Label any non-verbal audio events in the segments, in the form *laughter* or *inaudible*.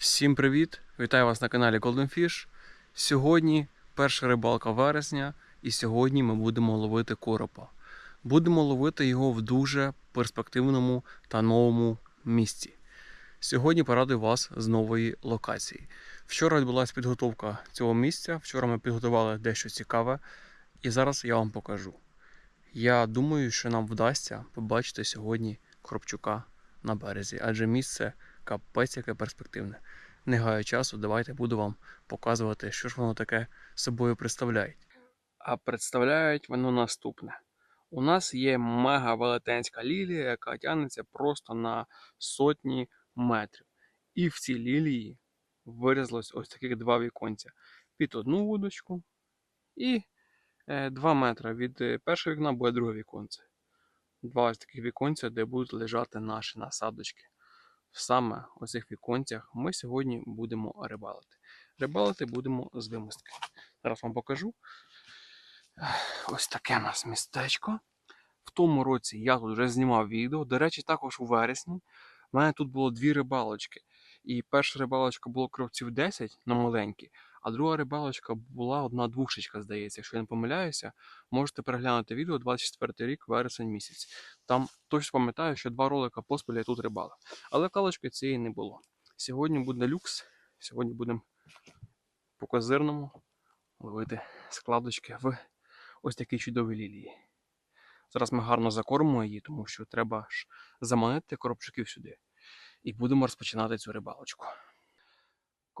Всім привіт! Вітаю вас на каналі Golden Fish. Сьогодні перша рибалка вересня, і сьогодні ми будемо ловити коропа. Будемо ловити його в дуже перспективному та новому місці. Сьогодні порадую вас з нової локації. Вчора відбулася підготовка цього місця. Вчора ми підготували дещо цікаве, і зараз я вам покажу. Я думаю, що нам вдасться побачити сьогодні Кропчука на березі, адже місце капець яке перспективне. Не гаю часу, давайте буду вам показувати, що ж воно таке собою представляє. А представляють воно наступне. У нас є мега велетенська лілія, яка тягнеться просто на сотні метрів. І в цій лілії вирізалось ось таких два віконця під одну вудочку. І 2 метри від е, першого вікна буде друге віконце. Два ось таких віконця, де будуть лежати наші насадочки. Саме у цих віконцях ми сьогодні будемо рибалити. Рибалити будемо з вимостки. Зараз вам покажу. Ось таке у нас містечко. В тому році я тут вже знімав відео. До речі, також у вересні. У мене тут було дві рибалочки. І перша рибалочка було кровців 10 на маленькі, а друга рибалочка була одна двушечка, здається. Якщо я не помиляюся, можете переглянути відео 24 рік, вересень місяць. Там точно пам'ятаю, що два ролика поспіль я тут рибалив. Але калочки цієї не було. Сьогодні буде люкс. Сьогодні будемо по козирному ловити складочки в ось такій чудовій лілії. Зараз ми гарно закормимо її, тому що треба ж заманити коробчиків сюди. І будемо розпочинати цю рибалочку.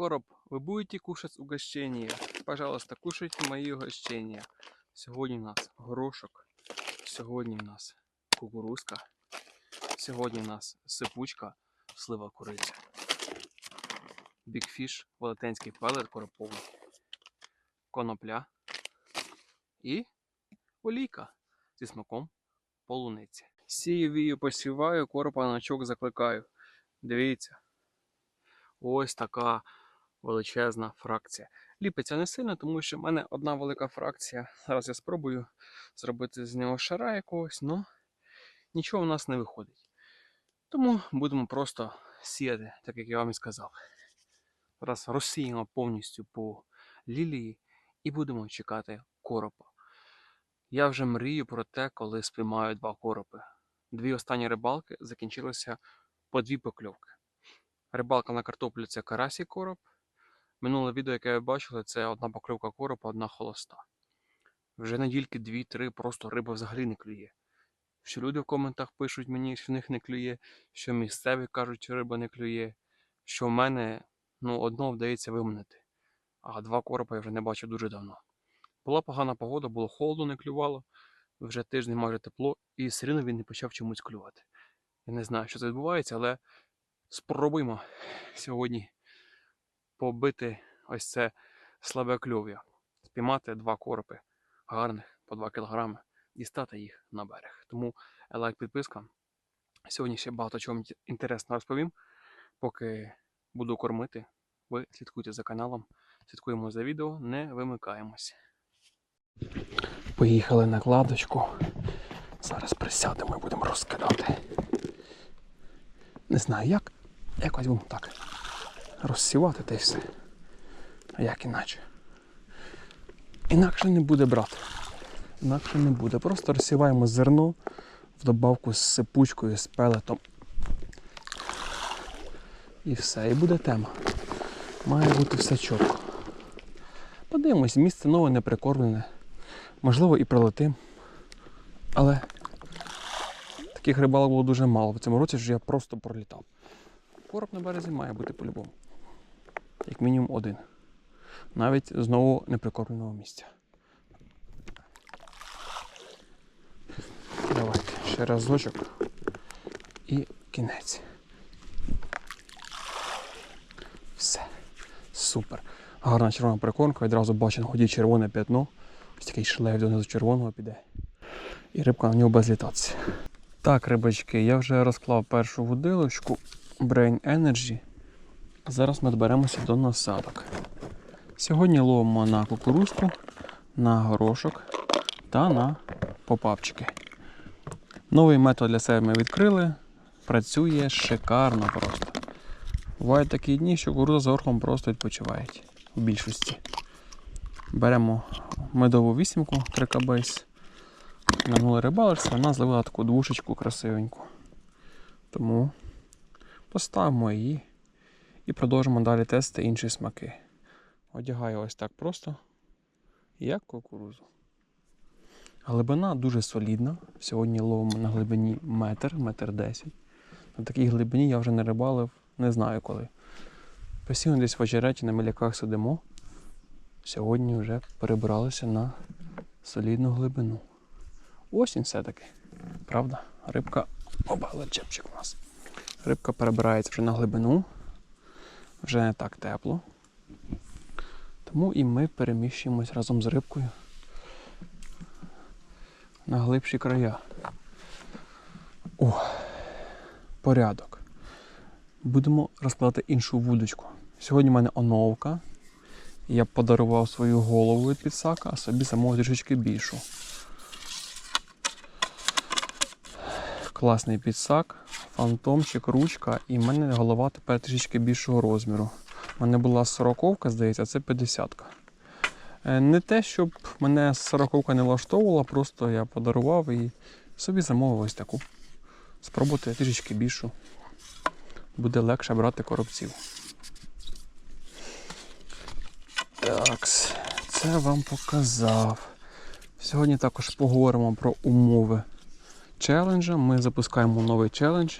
Короб, ви будете кушать угощення? Пожалуйста, кушайте мої угощення. Сьогодні у нас горошок, сьогодні у нас кукурузка, сьогодні у нас сипучка, слива куриця. Бікфіш, велетенський пелет короповий, конопля і олійка зі смаком полуниці. Сію вію посіваю, коропа на чок закликаю. Дивіться. Ось така величезна фракція. Ліпиться не сильно, тому що в мене одна велика фракція. Зараз я спробую зробити з нього шара якогось, але нічого в нас не виходить. Тому будемо просто сіяти, так як я вам і сказав. Зараз розсіємо повністю по лілії і будемо чекати коропа. Я вже мрію про те, коли спіймаю два коропи. Дві останні рибалки закінчилися по дві покльовки. Рибалка на картоплю це карась і короб. Минуле відео, яке ви бачили, це одна покльовка коропа, одна холоста. Вже недільки дві-три просто риба взагалі не клює. Що люди в коментах пишуть мені, що в них не клює, що місцеві кажуть, що риба не клює, що в мене ну, одного вдається виманити, а два коропа я вже не бачив дуже давно. Була погана погода, було холодно, не клювало, вже тиждень майже тепло, і все рівно він не почав чомусь клювати. Я не знаю, що це відбувається, але спробуємо сьогодні побити ось це слабе кльов'я, спіймати два коропи гарних по 2 кг, дістати їх на берег. Тому лайк, підписка. Сьогодні ще багато чого інтересного розповім. Поки буду кормити, ви слідкуйте за каналом, слідкуємо за відео, не вимикаємось. Поїхали на кладочку. Зараз присядемо і будемо розкидати. Не знаю як. Якось будемо так. Розсівати й все. А як іначе? Інакше не буде брати. Інакше не буде. Просто розсіваємо зерно в добавку з сипучкою, з пелетом. І все, і буде тема. Має бути все чітко. Подивимось, місце нове не прикормлене. Можливо, і прилетим. Але таких рибалок було дуже мало. В цьому році ж я просто пролітав. Короб на березі має бути по-любому. Як мінімум один. Навіть знову неприкормленого місця. Давайте ще разочок і кінець. Все. Супер. Гарна червона прикормка, відразу бачу на ході червоне п'ятно. Ось такий шлейф донизу червоного піде. І рибка на нього без літатися. Так, рибачки, я вже розклав першу водилочку Brain Energy. Зараз ми доберемося до насадок. Сьогодні ловимо на кукурузку, на горошок та на попапчики. Новий метод для себе ми відкрили. Працює шикарно просто. Бувають такі дні, що кукурудза з горхом просто відпочивають у більшості. Беремо медову вісімку 3 кбейс. На минулій вона зловила таку двушечку красивеньку. Тому поставимо її і продовжимо далі тестити інші смаки. Одягаю ось так просто, як кукурузу. Глибина дуже солідна. Сьогодні ловимо на глибині метр, метр десять. На такій глибині я вже не рибалив, не знаю коли. Постійно десь в очереті на міляках сидимо. Сьогодні вже перебралися на солідну глибину. Осінь все-таки. Правда? Рибка. Оба, чепчик у нас. Рибка перебирається вже на глибину. Вже не так тепло. Тому і ми переміщуємось разом з рибкою на глибші края. О, порядок. Будемо розкладати іншу вудочку. Сьогодні в мене оновка. Я подарував свою голову від підсака, а собі самого трішечки більшу. Класний підсак, фантомчик, ручка, і в мене голова тепер трішечки більшого розміру. У мене була 40 здається, це 50 Е, Не те, щоб мене 40 не влаштовувала, просто я подарував і собі замовив ось таку. Спробувати трішечки більшу. Буде легше брати коробців. Так, це вам показав. Сьогодні також поговоримо про умови челенджа. Ми запускаємо новий челендж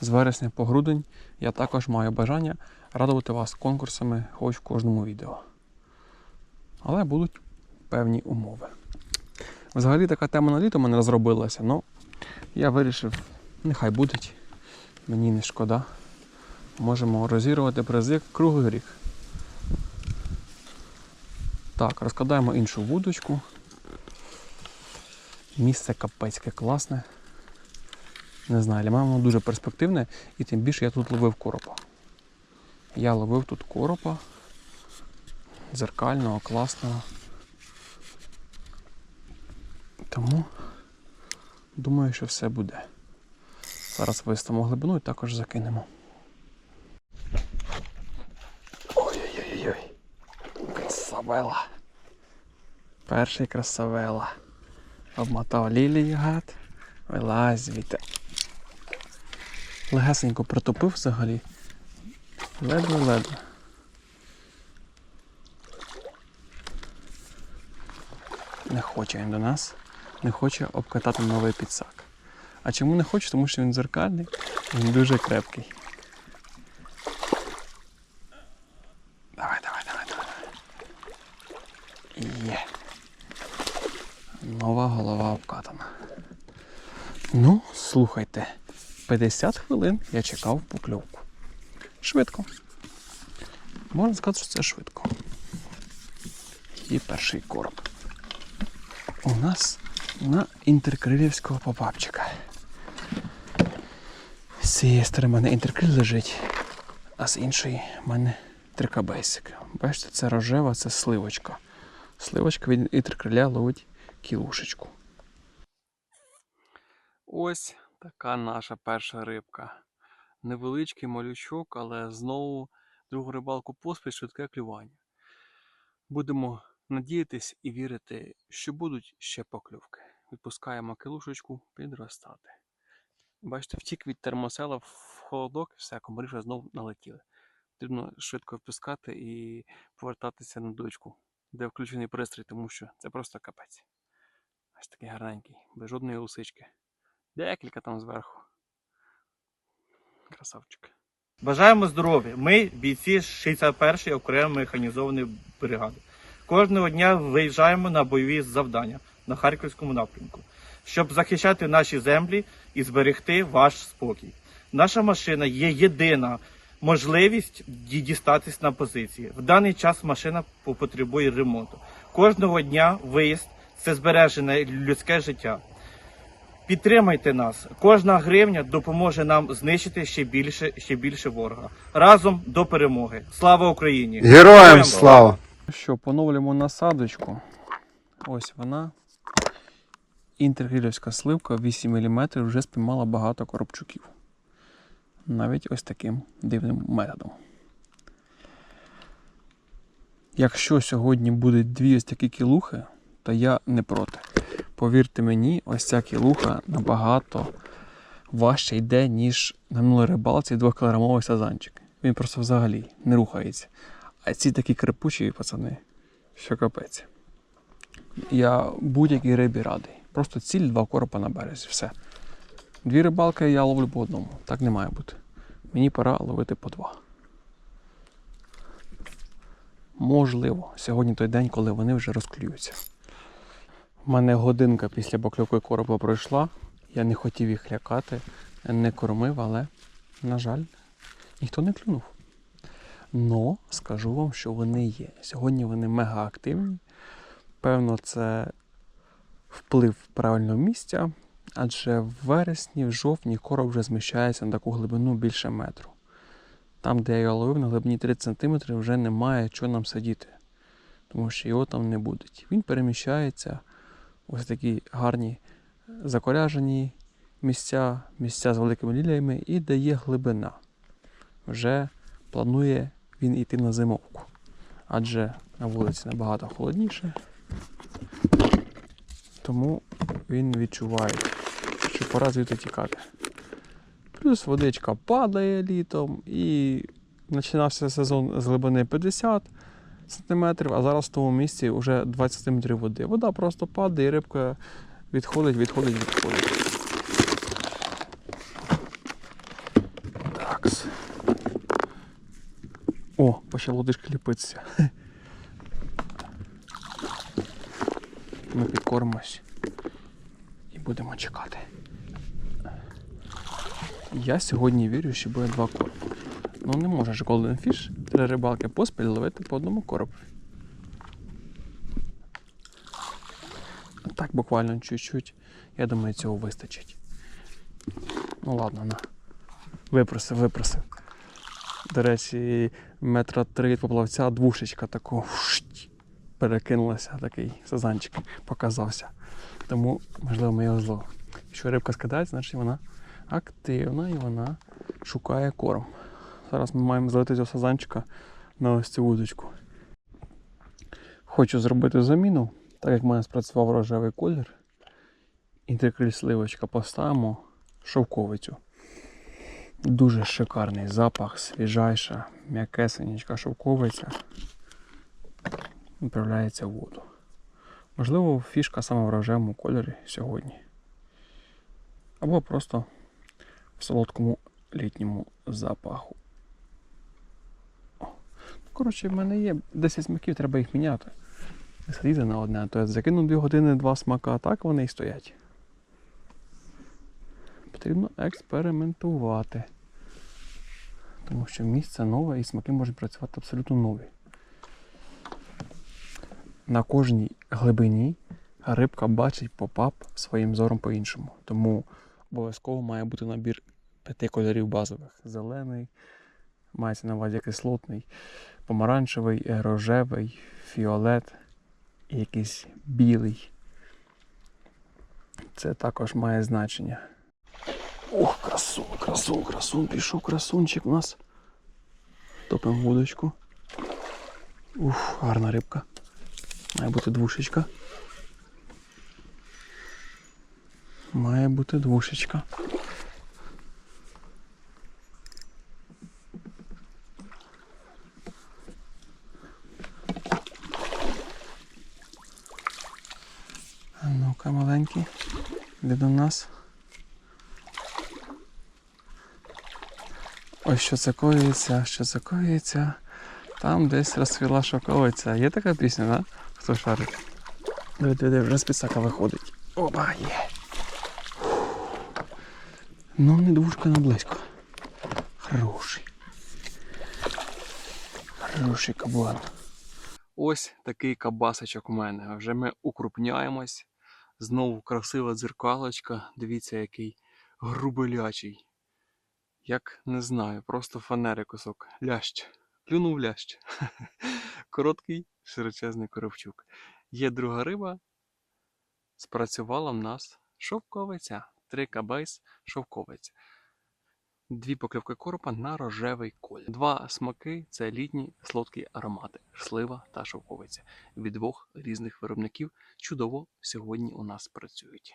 з вересня по грудень. Я також маю бажання радувати вас конкурсами хоч в кожному відео. Але будуть певні умови. Взагалі така тема на літо мене розробилася, але я вирішив, нехай будуть. Мені не шкода. Можемо розігрувати призи круглий рік. Так, розкладаємо іншу вудочку. Місце капецьке класне. Не знаю, для мене воно дуже перспективне і тим більше я тут ловив коропа. Я ловив тут коропа. Зеркального, класного. Тому думаю, що все буде. Зараз виставимо глибину і також закинемо. Ой-ой-ой-ой. Красавела. Перший красавела. Обмотав лілії гад. Вилазь звідти. Легесенько протопив взагалі. Ледве-ледве. Не хоче він до нас. Не хоче обкатати новий підсак. А чому не хоче? Тому що він дзеркальний, він дуже крепкий. Давай, давай, давай, давай. Є. Нова голова обкатана. Ну, слухайте, 50 хвилин я чекав покльовку. Швидко. Можна сказати, що це швидко. І перший короб. У нас на інтеркрилівського попапчика. З цієї сторони в мене інтеркриль лежить, а з іншої в мене трикабейсик. Бачите, це рожева, це сливочка. Сливочка від інтеркриля ловить кілушечку. Ось така наша перша рибка. Невеличкий малючок, але знову другу рибалку поспіль швидке клювання. Будемо надіятись і вірити, що будуть ще поклювки. Відпускаємо кілушечку підростати. Бачите, втік від термосела в холодок, все, комарі знову налетіли. Потрібно швидко впускати і повертатися на дочку, де включений пристрій, тому що це просто капець. Ось такий гарненький, без жодної лусички. Декілька там зверху. Красавчик. Бажаємо здоров'я. Ми бійці 61-ї окремої механізованої бригади. Кожного дня виїжджаємо на бойові завдання на Харківському напрямку, щоб захищати наші землі і зберегти ваш спокій. Наша машина є єдина можливість ді- дістатись на позиції. В даний час машина потребує ремонту. Кожного дня виїзд це збережене людське життя. Підтримайте нас. Кожна гривня допоможе нам знищити ще більше, ще більше ворога. Разом до перемоги. Слава Україні! Героям слава! Ну Що, поновлюємо насадочку. Ось вона. Інтергрілівська сливка 8 мм вже спіймала багато коробчуків. навіть ось таким дивним методом. Якщо сьогодні будуть дві ось такі кілухи, то я не проти. Повірте мені, ось ця кілуха набагато важче йде, ніж на минулій рибалці 2-кілограмовий сазанчик. Він просто взагалі не рухається. А ці такі крепучі пацани, що капець. Я будь-якій рибі радий. Просто ціль два коропа на березі. Все. Дві рибалки я ловлю по одному. Так не має бути. Мені пора ловити по два. Можливо, сьогодні той день, коли вони вже розклюються. У мене годинка після покльовки коропа пройшла. Я не хотів їх лякати, не кормив, але, на жаль, ніхто не клюнув. Но скажу вам, що вони є. Сьогодні вони мега активні. Певно, це вплив правильного місця, адже в вересні, в жовтні короб вже зміщається на таку глибину більше метру. Там, де я його ловив, на глибині 30 см вже немає чого нам сидіти, тому що його там не буде. Він переміщається ось такі гарні закоряжені місця, місця з великими ліліями і де є глибина. Вже планує він йти на зимовку. Адже на вулиці набагато холодніше. Тому він відчуває, що пора звідти тікати. Плюс водичка падає літом і починався сезон з глибини 50 см, а зараз в тому місці вже 20 см води. Вода просто падає, і рибка відходить, відходить, відходить. Такс. О, почало лодишки ліпитися. Ми підкормимось і будемо чекати. Я сьогодні вірю, що буде два коропи. Ну не може ж Golden Fish три рибалки поспіль ловити по одному коропу. Так, буквально чуть-чуть. Я думаю, цього вистачить. Ну ладно, на. Випросив, випросив. До речі, метра три від поплавця двушечка тако вшть, перекинулася, такий сазанчик показався. Тому, можливо, ми його зловимо. Якщо рибка скидається, значить вона активна і вона шукає корм. Зараз ми маємо злити цього сазанчика на ось цю вудочку. Хочу зробити заміну, так як в мене спрацював рожевий колір. Інтеркриль сливочка поставимо шовковицю. Дуже шикарний запах, свіжайша, м'якесенечка шовковиця. Відправляється в воду. Можливо, фішка саме в рожевому кольорі сьогодні. Або просто в солодкому літньому запаху. Коротше, в мене є 10 смаків, треба їх міняти. Сидіти на одне, а то я закину 2 години, два смака, а так вони і стоять. Потрібно експериментувати. Тому що місце нове і смаки можуть працювати абсолютно нові. На кожній глибині рибка бачить попап своїм зором по-іншому. Тому обов'язково має бути набір п'яти кольорів базових: зелений, мається на увазі кислотний, помаранчевий, е, рожевий, фіолет і якийсь білий. Це також має значення. Ох, красун, красун, красун, пішов красунчик у нас. Топимо вудочку. Ух, гарна рибка. Має бути двушечка. Має бути двушечка. До нас. Ось що це коїться, що це коїться. Там десь розквіла шоковиця. Є така пісня, да? Хто шарить? Диви, вже з підсака виходить. Опа, є. Ну, не двушка, не близько. Хороший. Хороший кабан. Ось такий кабасочок у мене. Вже ми укрупняємось. Знову красива дзеркалочка. Дивіться, який грубелячий. Як не знаю, просто фанери кусок. Лящ. Плюнув лящ. *laughs* Короткий, широчезний коробчук. Є друга риба. Спрацювала в нас шовковиця. Трикабайс шовковиця. Дві покльовки коропа на рожевий колір. Два смаки це літні солодкі аромати, слива та шовковиця. Від двох різних виробників чудово сьогодні у нас працюють.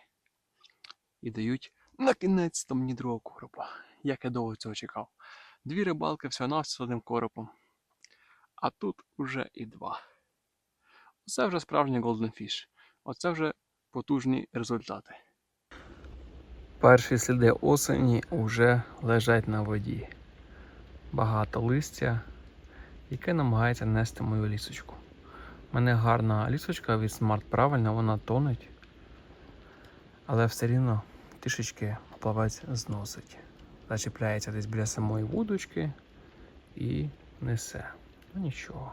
І дають на кінець то мені другого коропа. Як я довго цього чекав. Дві рибалки всього з одним коропом. А тут уже і два. Це вже справжній Golden Fish. Оце вже потужні результати. Перші сліди осені вже лежать на воді. Багато листя, яке намагається нести мою лісочку. У мене гарна лісочка від смарт правильно, вона тонуть. Але все рівно трішечки плавець зносить. Зачіпляється десь біля самої вудочки і несе. Ну нічого.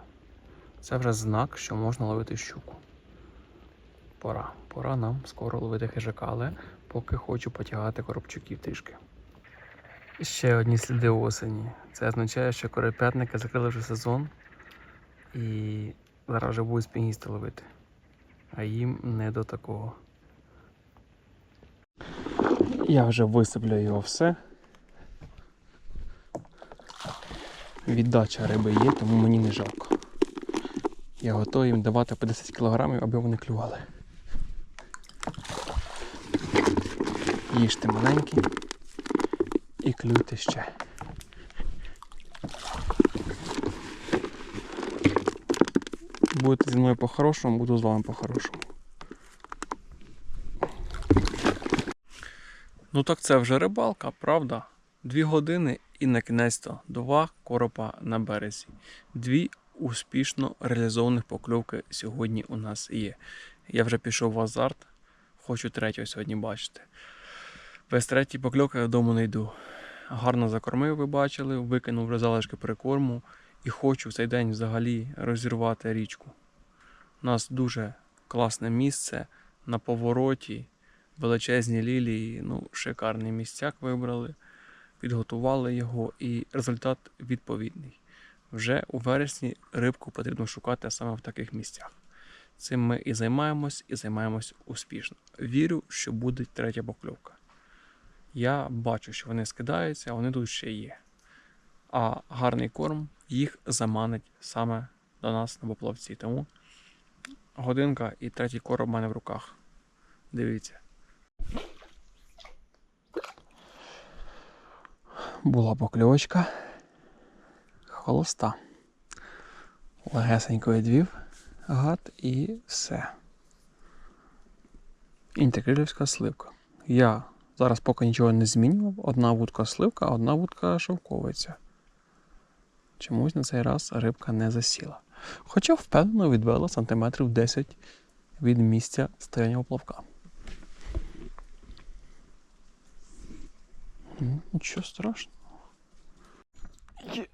Це вже знак, що можна ловити щуку. Пора. Пора нам скоро ловити хижака, але поки хочу потягати коробчуків трішки. Ще одні сліди осені. Це означає, що коропятники закрили вже сезон і зараз вже будуть спіністи ловити. А їм не до такого. Я вже висиплю його все. Віддача риби є, тому мені не жалко. Я готовий їм давати по 10 кг, аби вони клювали. Їжте маленькі і клюйте ще. Будете зі мною по-хорошому, буду з вами по-хорошому. Ну так це вже рибалка, правда? Дві години і на кінець то два коропа на березі. Дві успішно реалізованих покльовки сьогодні у нас є. Я вже пішов в азарт, хочу третього сьогодні бачити. Без третьої покльовки я додому не йду. Гарно закормив, ви бачили, викинув залишки прикорму і хочу в цей день взагалі розірвати річку. У нас дуже класне місце на повороті, величезні лілії, ну, шикарний місцяк вибрали, підготували його, і результат відповідний. Вже у вересні рибку потрібно шукати саме в таких місцях. Цим ми і займаємось, і займаємось успішно. Вірю, що буде третя покльовка. Я бачу, що вони скидаються, а вони тут ще є. А гарний корм їх заманить саме до нас на поплавці. Тому годинка і третій корм у мене в руках. Дивіться. Була покльовочка. Холоста. Легесенько відвів гад і все. Інтегрилівська сливка. Я зараз поки нічого не змінював. Одна вудка сливка, одна вудка шовковиця. Чомусь на цей раз рибка не засіла. Хоча впевнено відвела сантиметрів 10 від місця стояння поплавка. Нічого страшного. Є.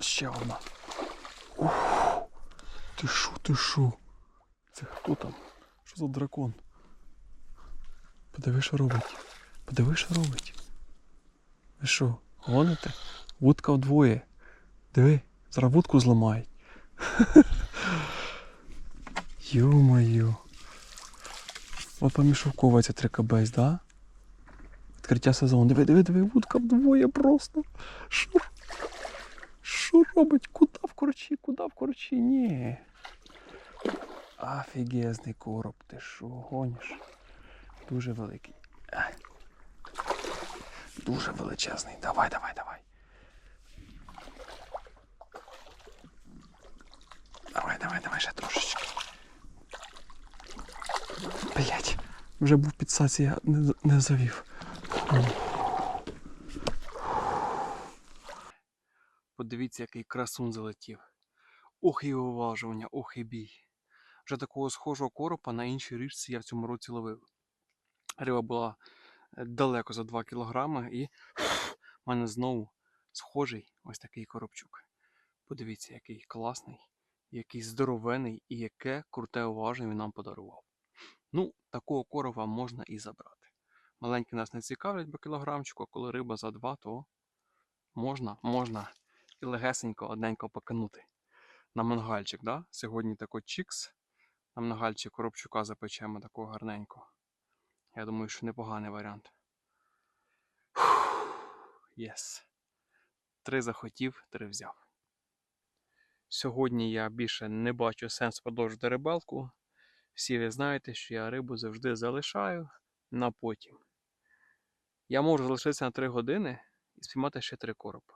Ще одна. Ух, ти шо, ти шо? Це хто там? Що за дракон? Подиви, що робить. Подиви, що робить. Ви що, гоните? Вудка вдвоє. Диви, зараз вудку зламають. *laughs* Йо-моє. От помішовковується трикабейс, да? Відкриття сезону. Диви, диви, диви, вудка вдвоє просто. Що? Що робить? Куда в корчі? Куда в корчі? Ні. Офігезний короб, ти що, гониш? Дуже великий. Дуже величезний. Давай, давай, давай. Давай, давай, давай ще трошечки. Блять, вже був під саці, я не, не завів. Подивіться, який красун залетів. Ох і уважування, ох і бій. Вже такого схожого коропа на іншій річці я в цьому році ловив. Риба була е, далеко за 2 кілограми, і в мене знову схожий ось такий коробчук. Подивіться, який класний, який здоровений і яке круте уваження він нам подарував. Ну, такого корова можна і забрати. Маленькі нас не цікавлять по кілограмчику, а коли риба за 2, то можна, можна і легесенько, одненько покинути. На мангальчик, да? Сьогодні тако чікс. На мангальчик коробчука запечемо такого гарненько. Я думаю, що непоганий варіант. Єс. Три захотів, три взяв. Сьогодні я більше не бачу сенсу продовжити рибалку. Всі ви знаєте, що я рибу завжди залишаю на потім. Я можу залишитися на 3 години і спіймати ще 3 коропа.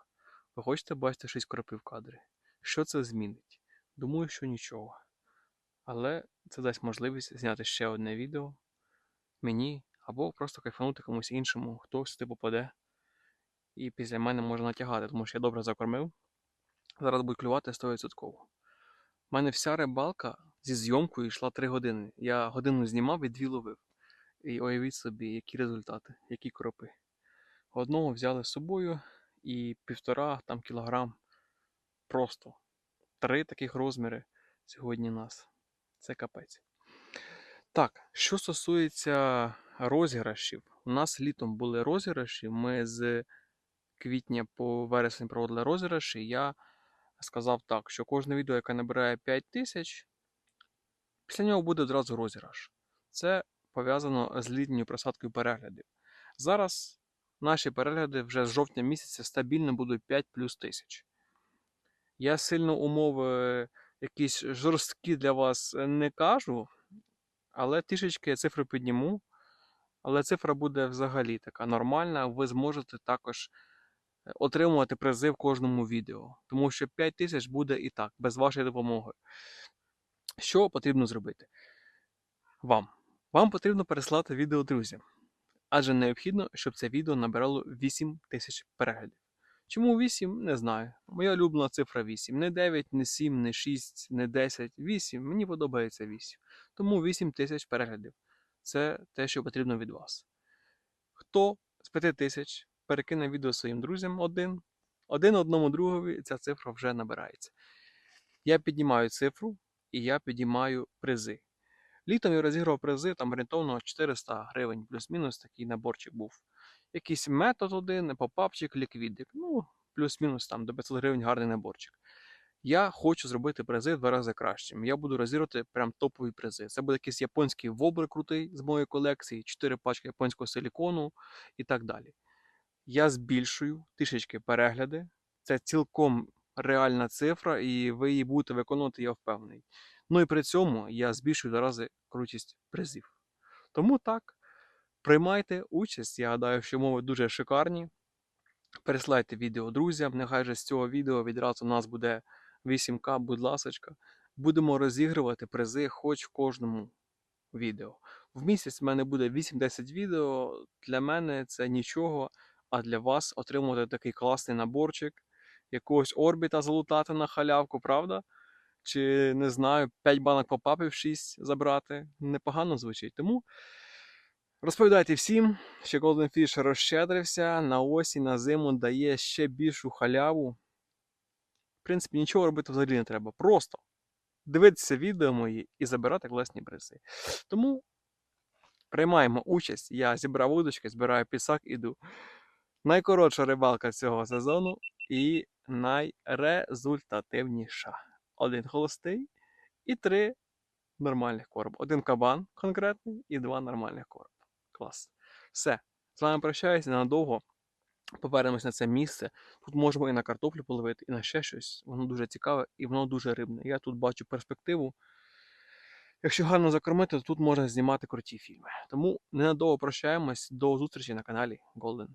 Ви хочете бачити 6 коропів в кадрі? Що це змінить? Думаю, що нічого. Але це дасть можливість зняти ще одне відео мені або просто кайфанути комусь іншому, хто сюди попаде. І після мене може натягати, тому що я добре закормив. Зараз будуть клювати 100%. У мене вся рибалка зі зйомкою йшла 3 години. Я годину знімав і дві ловив. І уявіть собі, які результати, які коропи. Одного взяли з собою і півтора там кілограм. Просто три таких розміри сьогодні нас. Це капець. Так, що стосується розіграшів, у нас літом були розіграші. Ми з квітня по вересень проводили розіграші. Я сказав так, що кожне відео, яке набирає 5 тисяч, після нього буде одразу розіграш. Це пов'язано з літньою просадкою переглядів. Зараз наші перегляди вже з жовтня місяця стабільно будуть 5 плюс тисяч. Я сильно умови якісь жорсткі для вас не кажу, але трішечки я цифру підніму. Але цифра буде взагалі така нормальна. Ви зможете також е, отримувати призи в кожному відео. Тому що 5 тисяч буде і так, без вашої допомоги. Що потрібно зробити? Вам. Вам потрібно переслати відео друзям. Адже необхідно, щоб це відео набирало 8 тисяч переглядів. Чому 8? Не знаю. Моя улюблена цифра 8. Не 9, не 7, не 6, не 10. 8. Мені подобається 8. Тому 8 тисяч переглядів. Це те, що потрібно від вас. Хто з 5 тисяч перекине відео своїм друзям один, один одному другові, ця цифра вже набирається. Я піднімаю цифру і я піднімаю призи. Літом я розіграв призи, там орієнтовно 400 гривень, плюс-мінус такий наборчик був. Якийсь метод один, попапчик, ліквідик. Ну, плюс-мінус там до 500 гривень гарний наборчик. Я хочу зробити призи в два рази кращим. Я буду розігрувати прям топові призи. Це буде якийсь японський вобр крутий з моєї колекції, 4 пачки японського силікону і так далі. Я збільшую трішечки перегляди. Це цілком реальна цифра, і ви її будете виконувати, я впевнений. Ну і при цьому я збільшую два рази крутість призів. Тому так, приймайте участь. Я гадаю, що мови дуже шикарні. Переслайте відео друзям. Нехай же з цього відео відразу у нас буде 8К, будь ласочка. Будемо розігрувати призи хоч в кожному відео. В місяць в мене буде 8-10 відео. Для мене це нічого, а для вас отримувати такий класний наборчик, якогось орбіта залутати на халявку, правда? Чи не знаю, 5 банок попапів 6 забрати. Непогано звучить. Тому розповідайте всім, що Golden Fish розщедрився на осінь, на зиму дає ще більшу халяву. В принципі, нічого робити взагалі не треба. Просто дивитися відео мої і забирати класні призи. Тому приймаємо участь. Я зібрав удочки, збираю пісак, іду. Найкоротша рибалка цього сезону і найрезультативніша. Один холостий і три нормальних короба. Один кабан конкретний і два нормальних короба. Клас. Все. З вами прощаюся ненадовго. Повернемось на це місце. Тут можемо і на картоплю половити, і на ще щось. Воно дуже цікаве і воно дуже рибне. Я тут бачу перспективу. Якщо гарно закормити, то тут можна знімати круті фільми. Тому ненадовго прощаємось. До зустрічі на каналі Golden